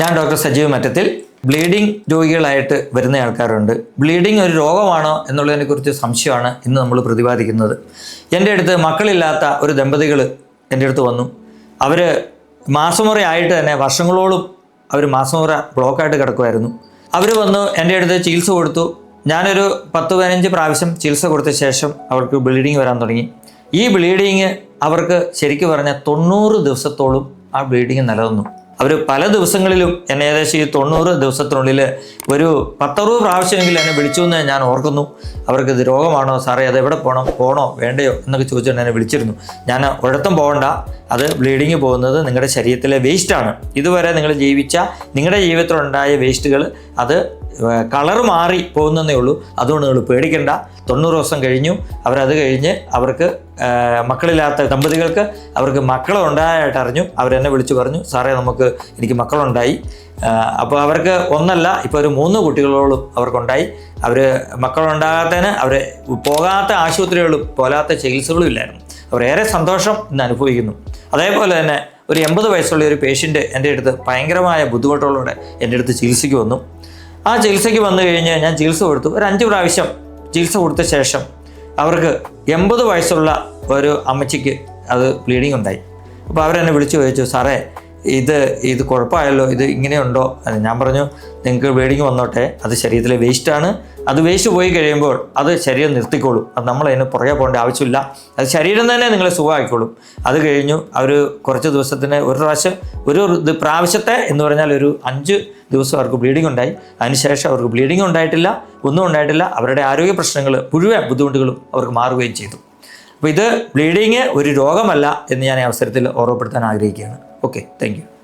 ഞാൻ doctor Sajeev Mattathil. Bleeding രോഗികളായിട്ട് വരുന്ന ആൾക്കാരുണ്ട്. ബ്ലീഡിംഗ് ഒരു രോഗമാണോ എന്നുള്ളതിനെക്കുറിച്ച് സംശയമാണ് ഇന്ന് നമ്മൾ പ്രതിപാദിക്കുന്നത്. എന്റെ അടുത്ത് മക്കളില്ലാത്ത ഒരു ദമ്പതികൾ എന്റെ അടുത്ത് വന്നു. അവർ മാസമുറ ആയിട്ട് തന്നെ വർഷങ്ങളോളം അവർ മാസമുറ ബ്ലോക്കായിട്ട് കിടക്കുമായിരുന്നു അവർ വന്നു എന്റെ അടുത്ത് ചികിത്സ കൊടുത്തു. ഞാനൊരു പത്ത് പതിനഞ്ച് പ്രാവശ്യം ചികിത്സ കൊടുത്ത ശേഷം അവർക്ക് ബ്ലീഡിങ് വരാൻ തുടങ്ങി. ഈ ബ്ലീഡിങ് അവർക്ക് ശരിക്കും പറഞ്ഞാൽ തൊണ്ണൂറ് ദിവസത്തോളം ആ ബ്ലീഡിങ് നിലനിന്നു. അവർ പല ദിവസങ്ങളിലും എന്നെ ഏകദേശം ഈ തൊണ്ണൂറ് ദിവസത്തിനുള്ളിൽ ഒരു പത്തറുപത് പ്രാവശ്യമെങ്കിലും എന്നെ വിളിച്ചു എന്ന് ഞാൻ ഓർക്കുന്നു. അവർക്ക് ഇത് രോഗമാണോ? സാറേ അത് എവിടെ പോകണം പോകണോ വേണ്ടയോ? എന്നൊക്കെ ചോദിച്ചുകൊണ്ട് എന്നെ വിളിച്ചിരുന്നു. ഞാൻ ഒഴത്തം പോകണ്ട. അത് ബ്ലീഡിങ് പോകുന്നത് നിങ്ങളുടെ ശരീരത്തിലെ വേസ്റ്റാണ് ഇതുവരെ നിങ്ങൾ ജീവിച്ച നിങ്ങളുടെ ജീവിതത്തിലുണ്ടായ വേസ്റ്റുകൾ അത് കളർ മാറി പോകുന്നതേ ഉള്ളൂ. അതുകൊണ്ട് നിങ്ങൾ പേടിക്കേണ്ട. തൊണ്ണൂറ് ദിവസം കഴിഞ്ഞു. അവരത് കഴിഞ്ഞ് അവർക്ക് മക്കളില്ലാത്ത ദമ്പതികൾക്ക് അവർക്ക് മക്കളുണ്ടായിട്ട് അറിഞ്ഞു. അവരെന്നെ വിളിച്ചു പറഞ്ഞു സാറേ നമുക്ക് എനിക്ക് മക്കളുണ്ടായി. അപ്പോൾ അവർക്ക് ഒന്നല്ല ഇപ്പോൾ ഒരു മൂന്ന് കുട്ടികളോളും അവർക്കുണ്ടായി. അവർ മക്കളുണ്ടാകാത്തതിന് അവർ പോകാത്ത ആശുപത്രികളും പോലാത്ത ചികിത്സകളും ഇല്ലായിരുന്നു. അവർ ഏറെ സന്തോഷം ഇന്ന് അനുഭവിക്കുന്നു. അതേപോലെ തന്നെ ഒരു എൺപത് വയസ്സുള്ള ഒരു പേഷ്യന്റ് എന്റെ അടുത്ത് ഭയങ്കരമായ ബുദ്ധിമുട്ടുകളോടെ എന്റെ അടുത്ത് ചികിത്സയ്ക്ക് വന്നു. ആ ചികിത്സയ്ക്ക് വന്നു കഴിഞ്ഞ് ഞാൻ ചികിത്സ കൊടുത്തു. ഒരു അഞ്ച് പ്രാവശ്യം ചികിത്സ കൊടുത്ത ശേഷം അവർക്ക് എൺപത് വയസ്സുള്ള ഒരു അമ്മച്ചിക്ക് അത് ബ്ലീഡിങ് ഉണ്ടായി. അപ്പോൾ അവരെന്നെ വിളിച്ചു ചോദിച്ചു സാറേ ഇത് ഇത് കുഴപ്പമായല്ലോ ഇത് ഇങ്ങനെയുണ്ടോ അത് ഞാൻ പറഞ്ഞു നിങ്ങൾക്ക് വേടിങ്ങി വന്നോട്ടെ അത് ശരീരത്തിലെ വേസ്റ്റാണ് അത് വേസ്റ്റ് പോയി കഴിയുമ്പോൾ അത് ശരീരം നിർത്തിക്കോളും. അത് നമ്മൾ അതിന് പുറകെ പോകേണ്ട ആവശ്യമില്ല. അത് ശരീരം തന്നെ നിങ്ങളെ സുഖമായിക്കോളും അത് കഴിഞ്ഞു അവർ കുറച്ച് ദിവസത്തിന് ഒരു പ്രാവശ്യം ഒരു പ്രാവശ്യത്തെ എന്ന് പറഞ്ഞാൽ ഒരു അഞ്ച് ദിവസം അവർക്ക് ബ്ലീഡിംഗ് ഉണ്ടായി. അതിനുശേഷം അവർക്ക് ബ്ലീഡിംഗ് ഉണ്ടായിട്ടില്ല ഒന്നും ഉണ്ടായിട്ടില്ല. അവരുടെ ആരോഗ്യ പ്രശ്നങ്ങൾ മുഴുവൻ ബുദ്ധിമുട്ടുകളും അവർക്ക് മാറുകയും ചെയ്തു. അപ്പോൾ ഇത് ബ്ലീഡിങ് ഒരു രോഗമല്ല എന്ന് ഞാൻ ഈ അവസരത്തിൽ ഓർമ്മപ്പെടുത്താൻ ആഗ്രഹിക്കുകയാണ്. Okay thank